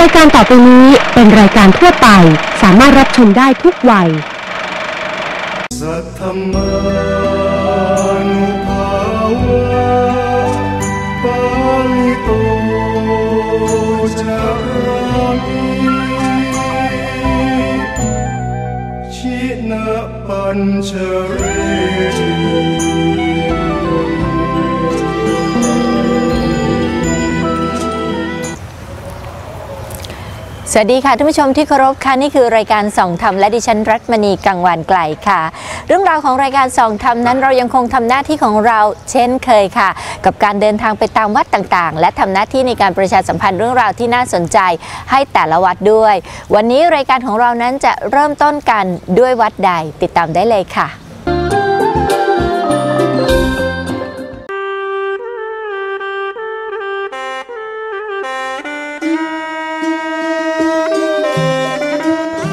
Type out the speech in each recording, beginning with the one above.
รายการต่อไปนี้เป็นรายการทั่วไป สามารถรับชมได้ทุกวัย สัทธมานุภาวะปาลิโตจารามิชินะปัญชเร สวัสดีค่ะท่านผู้ชมที่เคารพค่ะนี่คือรายการส่องธรรมและดิฉันรัตมณีกังวานไกลค่ะ เรื่องราวของรายการส่องธรรมนั้นเรายังคงทำหน้าที่ของเราเช่นเคยค่ะ กับการเดินทางไปตามวัดต่างๆ และทำหน้าที่ในการประชาสัมพันธ์เรื่องราวที่น่าสนใจให้แต่ละวัดด้วย วันนี้รายการของเรานั้นจะเริ่มต้นกันด้วยวัดใดติดตามได้เลยค่ะ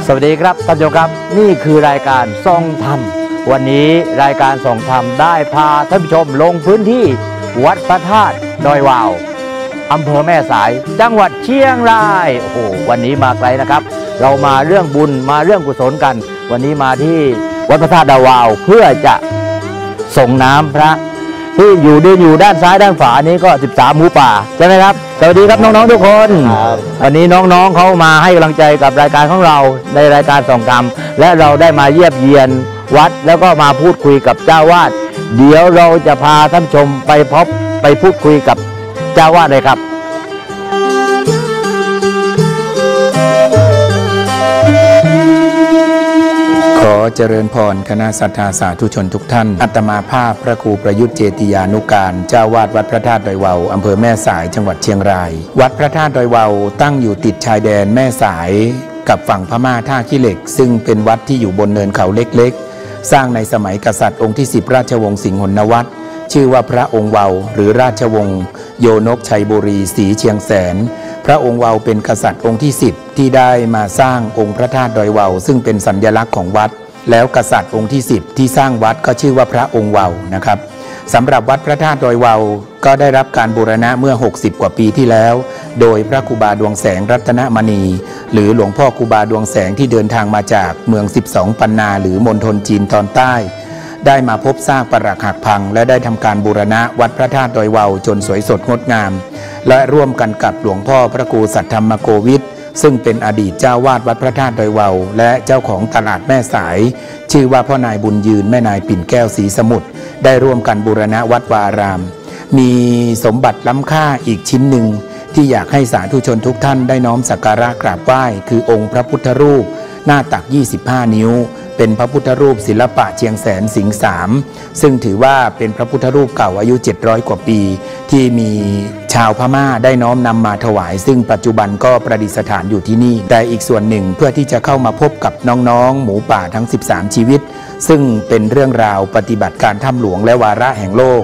สวัสดีครับท่านผู้ชมครับนี่คือรายการส่องธรรม วันนี้รายการส่องธรรมได้พาท่านผู้ชมลงพื้นที่ วัดพระธาตุดอยวาวอำเภอแม่สาย จังหวัดเชียงรายโอ้โหวันนี้มาไกลนะครับ เรามาเรื่องบุญมาเรื่องกุศลกัน วันนี้มาที่วัดพระธาตุดอยวาวเพื่อจะส่งน้ำพระ ที่อยู่เดินอยู่ด้านซ้ายด้านขวานี้ก็ 13 หมูป่าใช่ไหมครับสวัสดีครับน้องๆทุกคนวันนี้น้องๆเขามาให้กำลังใจกับรายการของเราในรายการส่องธรรมและเราได้มาเยี่ยมเยียนวัด แล้วก็มาพูดคุยกับเจ้าวาดเดี๋ยวเราจะพาท่านผู้ชมไปพบไปพูดคุยกับเจ้าวาดเลยครับ เจริญพรคณะสัตยาสาธุชนทุกท่าน อัตมาภาพพระครูประยุทธ์เจติยานุการ เจ้าวาดวัดพระธาตุดอยวาวอำเภอแม่สายจังหวัดเชียงราย วัดพระธาตุดอยวาวตั้งอยู่ติดชายแดนแม่สาย กับฝั่งพม่าท่าขี้เหล็ก ซึ่งเป็นวัดที่อยู่บนเนินเขาเล็กๆ สร้างในสมัยกษัตริย์องค์ที่ 10 ราชวงศ์สิงห์หนวัตรชื่อว่าพระองค์เวาหรือราชวงศ์โยนกชัยบุรีศรีเชียงแสน พระองค์เวาเป็นกษัตริย์องค์ที่ 10 ที่ได้มาสร้างองค์พระธาตุดอยเวาซึ่งเป็นสัญลักษณ์ของวัด แล้วกษัตริย์องค์ที่ 10 ที่สร้างวัดก็ชื่อว่าพระองค์เวานะครับสำหรับวัดพระธาตุดอยเวาก็ได้รับการบูรณะเมื่อ 60 กว่าปีที่แล้ว โดยพระครูบาดวงแสงรัตนมณี หรือหลวงพ่อครูบาดวงแสงที่เดินทางมาจากเมือง 12 ปันนาหรือมณฑลจีนตอนใต้ ได้มาพบซากปรักหักพัง และได้ทำการบูรณะวัดพระธาตุดอยเวาจนสวยสดงดงาม และร่วมกันกับหลวงพ่อพระครูสัทธรรมโกวิท ซึ่งเป็นอดีตเจ้าวาดวัดพระธาตุดอยเวาและเจ้าของตลาดแม่สาย ชื่อว่าพ่อนายบุญยืนแม่นายปิ่นแก้วสีสมุทรได้ร่วมกันบูรณะวัดวาราม มีสมบัติล้ำค่าอีกชิ้นหนึ่งที่อยากให้สาธุชนทุกท่านได้น้อมสักการะกราบไหว้ คือองค์พระพุทธรูป หน้าตัก 25 นิ้ว เป็นพระพุทธรูปศิลปะเชียงแสนสิงสามซึ่งถือว่าเป็นพระพุทธรูปเก่าอายุ 700 กว่าปี ที่มีชาวพม่าได้น้อมนำมาถวาย ซึ่งปัจจุบันก็ประดิษฐานอยู่ที่นี่ แต่อีกส่วนหนึ่งเพื่อที่จะเข้ามาพบกับน้องๆ หมูป่าทั้ง 13 ชีวิต ซึ่งเป็นเรื่องราวปฏิบัติการถ้ำหลวงและวาระแห่งโลก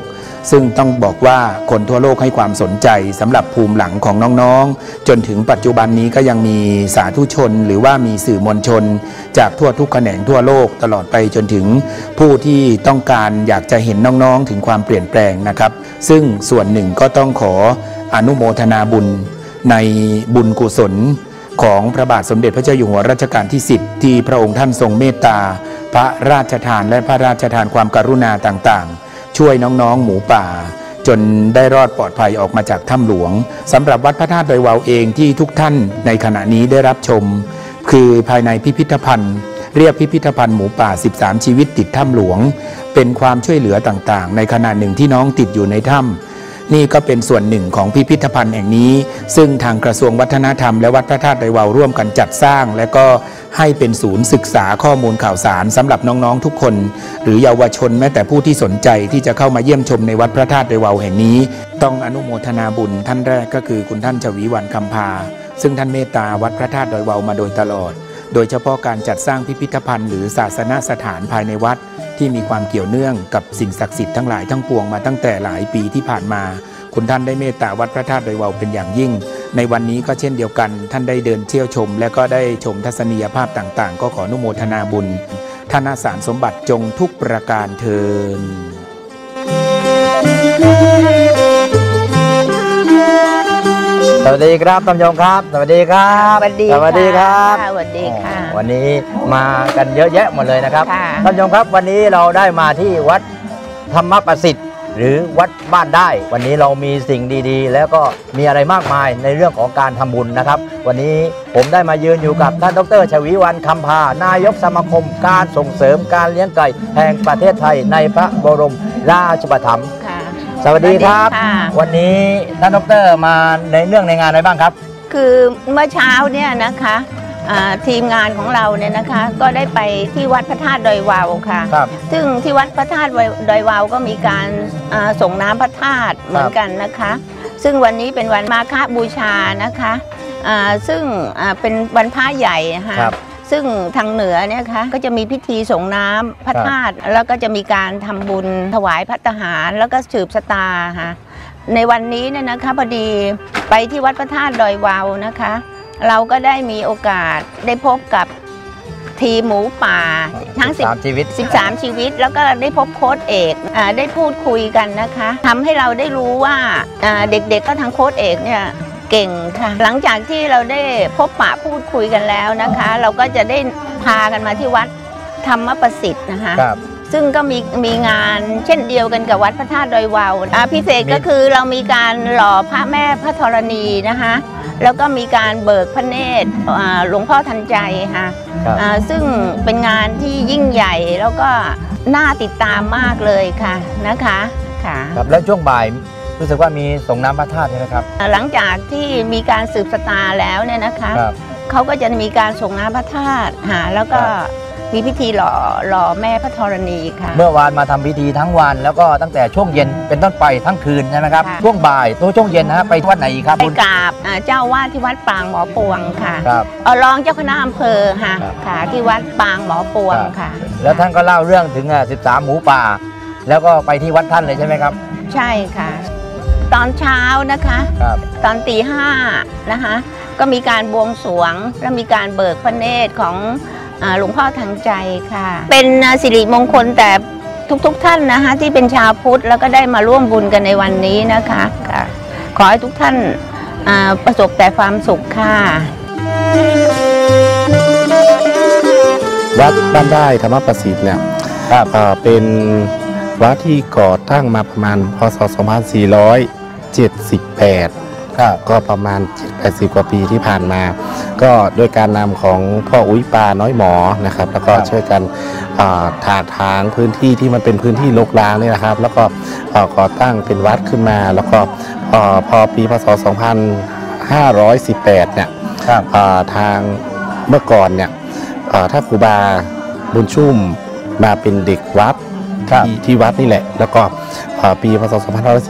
ซึ่งต้องบอกว่าคนทั่วโลกให้ความสนใจสำหรับภูมิหลังของน้องๆ จนถึงปัจจุบันนี้ก็ยังมีสาธุชน หรือว่ามีสื่อมวลชน จากทั่วทุกแขนงทั่วโลกตลอดไปจนถึงผู้ที่ต้องการอยากจะเห็นน้องๆ ถึงความเปลี่ยนแปลงนะครับ ซึ่งส่วนหนึ่งก็ต้องขออนุโมทนาบุญในบุญกุศลของพระบาทสมเด็จพระเจ้าอยู่หัวรัชกาลที่ 10 ที่พระองค์ท่านทรงเมตตา พระราชทานและพระราชทานความกรุณาต่างๆ ช่วยน้องๆ หมูป่า จนได้รอดปลอดภัยออกมาจากถ้ำหลวงสำหรับวัดพระธาตุดอยวาวเองที่ทุกท่านในขณะนี้ได้รับชม คือภายในพิพิธภัณฑ์เรียกพิพิธภัณฑ์หมูป่า 13 ชีวิตติดถ้ำหลวง เป็นความช่วยเหลือต่างๆ ในขณะหนึ่งที่น้องติดอยู่ในถ้ำ นี่ก็เป็นส่วนหนึ่งของพิพิธภัณฑ์แห่งนี้ ซึ่งทางกระทรวงวัฒนธรรมและวัดพระธาตุดอยวาวร่วมกันจัดสร้าง และก็ให้เป็นศูนย์ศึกษาข้อมูลข่าวสารสำหรับน้องๆทุกคน หรือเยาวชนแม้แต่ผู้ที่สนใจที่จะเข้ามาเยี่ยมชมในวัดพระธาตุดอยวาวแห่งนี้ ต้องอนุโมทนาบุญท่านแรกก็คือคุณท่านชวีวันคำพาซึ่งท่านเมตตาวัดพระธาตุดอยวาวมาโดยตลอด โดยเฉพาะการจัดสร้างพิพิธภัณฑ์หรือศาสนสถานภายในวัด ที่มีความเกี่ยวเนื่องกับสิ่งศักดิ์สิทธิ์ทั้งหลายทั้งปวงมาตั้งแต่หลายปีที่ผ่านมา คุณท่านได้เมตตาวัดพระธาตุดอยวาวเป็นอย่างยิ่ง ในวันนี้ก็เช่นเดียวกัน ท่านได้เดินเที่ยวชม และก็ได้ชมทัศนียภาพต่างๆ ก็ขออนุโมทนาบุญท่านาสารสมบัติจงทุกประการเทิน สวัสดีครับท่านผู้ชมครับ สวัสดีครับสวัสดีสวัสดีครับค่ะสวัสดีค่ะอ๋อวันนี้มากันเยอะแยะหมดเลยนะครับค่ะท่านผู้ชมครับวันนี้เราได้มาที่วัดธรรมประสิทธิ์ หรือวัดบ้านได้ วันนี้เรามีสิ่งดีๆ แล้วก็มีอะไรมากมายในเรื่องของการทำบุญนะครับ วันนี้ผมได้มายืนอยู่กับท่านดรชวีวันคำพานายกสมาคม การส่งเสริมการเลี้ยงไก่แห่งประเทศไทยในพระบรมราชูปถัมภ์ค่ะ สวัสดีครับ สวัสดีค่ะ วันนี้ท่านดรมาในเรื่องในงานอะไรบ้างครับ คือเมื่อเช้าเนี่ยนะคะอ่าทีมงานของเราเนี่ยนะคะ ก็ได้ไปที่วัดพระธาตุดอยวาวค่ะ ครับ ซึ่งที่วัดพระธาตุดอยวาวก็มีการอ่าส่งน้ำพระธาตุเหมือนกันนะคะ ซึ่งวันนี้เป็นวันมาฆบูชานะคะอ่าซึ่งอ่าเป็นวันพระใหญ่นะคะครับ ซึ่งทางเหนือเนี่ยคะก็จะมีพิธีส่งน้ำพระธาตุแล้วก็จะมีการทำบุญถวายพระทหาร แล้วก็สืบสตาค่ะในวันนี้เนี่ยนะคะพอดีไปที่วัดพระธาตุดอยวาวนะคะ เราก็ได้มีโอกาสได้พบกับทีมหมูป่าทั้งสิบ สามชีวิต 13 ชีวิตแล้วก็ได้พบโค้ดเอกอาได้พูดคุยกันนะคะทำให้เราได้รู้ว่าอ่าเด็กๆก็ทั้งโค้ดเอกเนี่ย เก่งค่ะ หลังจากที่เราได้พบปะพูดคุยกันแล้วนะคะ เราก็จะได้พากันมาที่วัดธรรมประสิทธิ์นะคะครับ ซึ่งก็มีมีงานเช่นเดียวกันกับวัดพระธาตุดอยวาวอ่าพิเศษก็คือเรามีการหล่อพระแม่พระธรณีนะคะ แล้วก็มีการเบิกพระเนตรอ่าหลวงพ่อทันใจค่ะครับ อ่าซึ่งเป็นงานที่ยิ่งใหญ่แล้วก็น่าติดตามมากเลยค่ะนะคะค่ะ ครับแล้วช่วงบ่าย รู้สึกว่ามีส่งน้ำพระธาตุใช่ไหมครับ หลังจากที่มีการสืบสตาแล้วเนี่ยนะคะครับเขาก็จะมีการส่งน้ำพระธาตุหาแล้วก็ครับ มีพิธีหล่อหล่อแม่พระธรณีค่ะ เมื่อวานมาทำพิธีทั้งวันแล้วก็ตั้งแต่ช่วงเย็นเป็นต้นไปทั้งคืนใช่ไหมครับค่ะ ช่วงบ่ายตัวช่วงเย็นนะฮะไปวัดไหนอีกครับไปคุณกราบอ่าเจ้าวาดที่วัดปางหมอปวงค่ะครับ เอารองเจ้าคณะอำเภอค่ะครับ ค่ะ ที่วัดปางหมอปวงครับค่ะ แล้วท่านก็เล่าเรื่องถึงอะ13 หมูป่า แล้วก็ไปที่วัดท่านเลยใช่ไหมครับ ใช่ค่ะ ตอนเช้านะคะ ครับ ตอนตีห้านะคะ ก็มีการบวงสรวง และมีการเบิกพระเนตรของอ่าหลวงพ่อทังใจค่ะ เป็นอ่าสิริมงคลแต่ทุกๆทท่านนะคะที่เป็นชาวพุทธแล้วก็ได้มาร่วมบุญกันในวันนี้นะคะค่ะขอให้ทุกท่านอ่าประสบแต่ความสุขค่ะ วัดบ้านได้ธรรมประสิทธิ์เนี่ยครับ เอ่อเป็นวัดที่ก่อตั้งมาประมาณพศ 2478ครับก็ประมาณ 80 กว่าปีที่ผ่านมา ก็ด้วยการนำของพ่ออุ้ยปาน้อยหมอนะครับ แล้วก็ครับช่วยกันอ่าถาทางพื้นที่ที่มันเป็นพื้นที่รกร้างเนี่ยนะครับ แล้วก็เอ่อก่อตั้งเป็นวัดขึ้นมา แล้วก็เอ่อพอปีพศ 2518 เนี่ยครับอ่าทางเมื่อก่อนเนี่ยอ่าถ้าครูบาบุญชุ่มมาเป็นเด็กวัดครับที่ที่วัดนี่แหละ แล้วก็อ่าปีพศ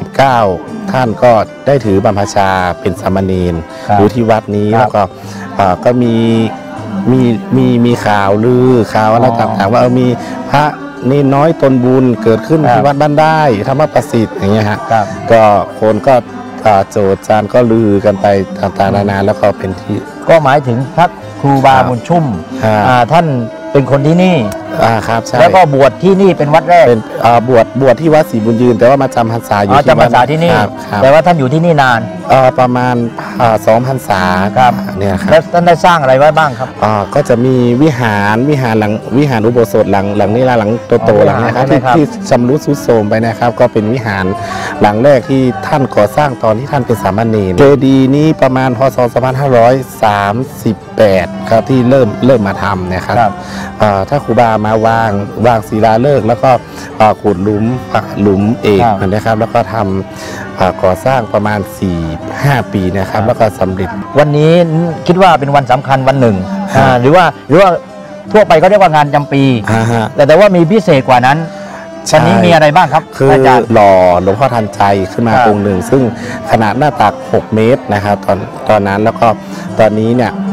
2519 ท่านก็ได้ถือบรรพชาเป็นสามเณรครับอยู่ที่วัดนี้ครับแล้วก็อ่าก็มีมีมีมีข่าวลือข่าวอะไรอ๋อต่างๆว่าเออมีพระนี่น้อยตนบุญเกิดขึ้นครับ ที่วัดบ้านได้ธรรมประสิทธิ์อย่างเงี้ยฮะครับ ก็คนก็อ่าโจทย์จานก็ลือกันไปต่างๆนานาแล้วก็เป็นที่ ก็หมายถึงพระครูบาครับ บุญชุ่มครับอ่าท่านเป็นคนที่นี่ อ่าครับใช่แล้วก็บวชที่นี่เป็นวัดแรกเป็นอ่าบวชบวชที่วัดศรีบุญยืน แต่ว่ามาจำพรรษาอยู่อ๋อที่จำพรรษาที่นี่ ครับครับแต่ว่าท่านอยู่ที่นี่นานเอ่อประมาณอ่าสองพรรษาครับเนี่ยคแล้รัวบท่านได้สร้างอะไรไว้บ้างครับ อ่าก็จะมีวิหารวิหารหลังวิหารอุโบสถหลังหลังนี้ละหลังโตอ๋อๆหลังเนี้ครับวิที่หารใช่ไหมครับ ที่ชำรุดทรุดโทรมไปนะครับ ก็เป็นวิหารหลังแรกที่ท่านก่อสร้างตอนที่ท่านเป็นสามเณรเจดีย์นี้ประมาณพศ 2538 ครับที่เริ่มเริ่มมาทำเนะครับครับอ่าถ้าครูบามาวางวางศิลาฤกษ์แล้วก็อ่าขุดหลุมอ่าหลุมเอกครับนะครับ แล้วก็ทำอ่าก่อสร้างประมาณ 4-5 ปีนะครับ แล้วก็สำเร็จ วันนี้คิดว่าเป็นวันสำคัญวันหนึ่งครับอ่าหรือว่าหรือว่าทั่วไปก็เรียกว่างานจำปีอ่าฮะแต่แต่ว่ามีพิเศษกว่านั้นใช่วันนี้มีอะไรบ้างครับคืออาจารย์หล่อหลวงพ่อทันใจขึ้นมาครับองค์หนึ่ง ซึ่งขนาดหน้าตัก 6 เมตรนะครับตอนตอนนั้นแล้วก็ตอนนี้เนี่ยอ่า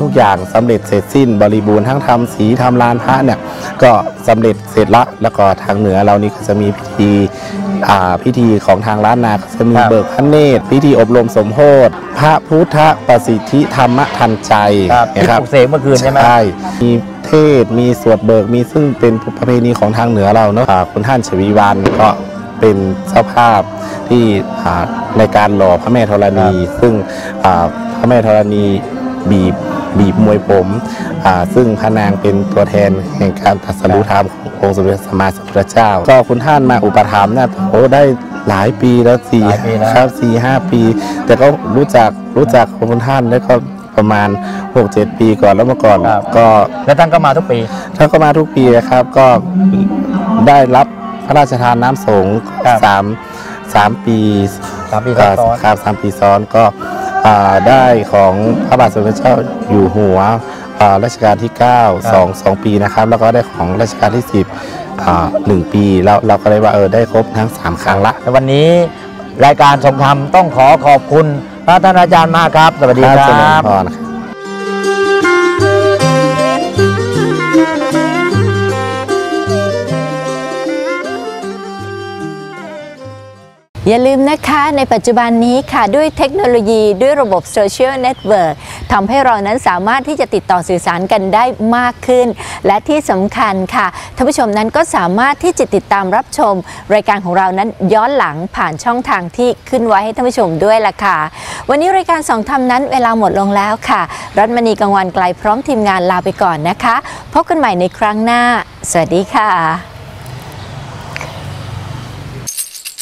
ทุกอย่างสำเร็จเสร็จสิ้นบริบูรณ์ทั้งทำสีทำลานพระเนี่ยก็สำเร็จเสร็จละแล้วก็ทางเหนือเรานี่ก็จะมีพิธีอ่าพิธีของทางล้านนาก็จะมีครับเบิกพระเนตรพิธีอบรมสมโภชพระพุทธประสิทธิธรรมทันใจครับที่นะปลุกเสกเมื่อคืนใช่ไหมใช่มีเทศน์มีสวดเบิกมีซึ่งเป็นประเพณีของทางเหนือเราเนาะอ่าคุณท่านชวีวันก็เป็นเจ้าภาพที่อ่าในการหล่อพระแม่ธรณี ซึ่งอ่าพระแม่ธรณี บีบบีบมวยผมอ่าซึ่งพระนางเป็นตัวแทนแห่งการตรัสรู้ธรรมขององค์สมเด็จสัมมาสัมพุทธเจ้า ก็คุณท่านมาอุปถัมภ์เนี่ยโอ้ได้หลายปีแล้วสี่หลายปีแล้ว ครับสี่ห้าปี แต่ก็รู้จักรู้จักคุณท่านได้ก็ประมาณ6-7ปีก่อนแล้วเมื่อก่อนครับ ก็แล้วท่านก็มาทุกปี ท่านก็มาทุกปีนะครับ ก็ได้รับพระราชทานน้ำสงฆ์ครับ สามสามปี สามปีซ้อนๆเครับสามปีซ้อนก็อ่า ได้ของพระบาทสมเด็จเจ้าอยู่หัวอ่ารัชกาลที่ 9 2 2 ปีนะครับ แล้วก็ได้ของรัชกาลที่ 10อ่าหนึ่งปีแล้วเราก็เลยว่าเออได้ครบทั้ง 3 ครั้งละและวันนี้รายการทรงธรรมต้องขอขอบคุณพระท่านอาจารย์มากครับ สวัสดีคเจรัริญบ อย่าลืมนะคะในปัจจุบันนี้ค่ะด้วยเทคโนโลยีด้วยระบบโซเชียลเน็ตเวิร์กทำให้เรานั้นสามารถที่จะติดต่อสื่อสารกันได้มากขึ้น และที่สำคัญค่ะท่านผู้ชมนั้นก็สามารถที่จะติดตามรับชม รายการของเรานั้นย้อนหลังผ่านช่องทางที่ขึ้นไว้ให้ท่านผู้ชมด้วยล่ะค่ะ วันนี้รายการสองทำนั้นเวลาหมดลงแล้วค่ะรัตมณีกังวันไกลพร้อมทีมงานลาไปก่อนนะคะ พบกันใหม่ในครั้งหน้า สวัสดีค่ะ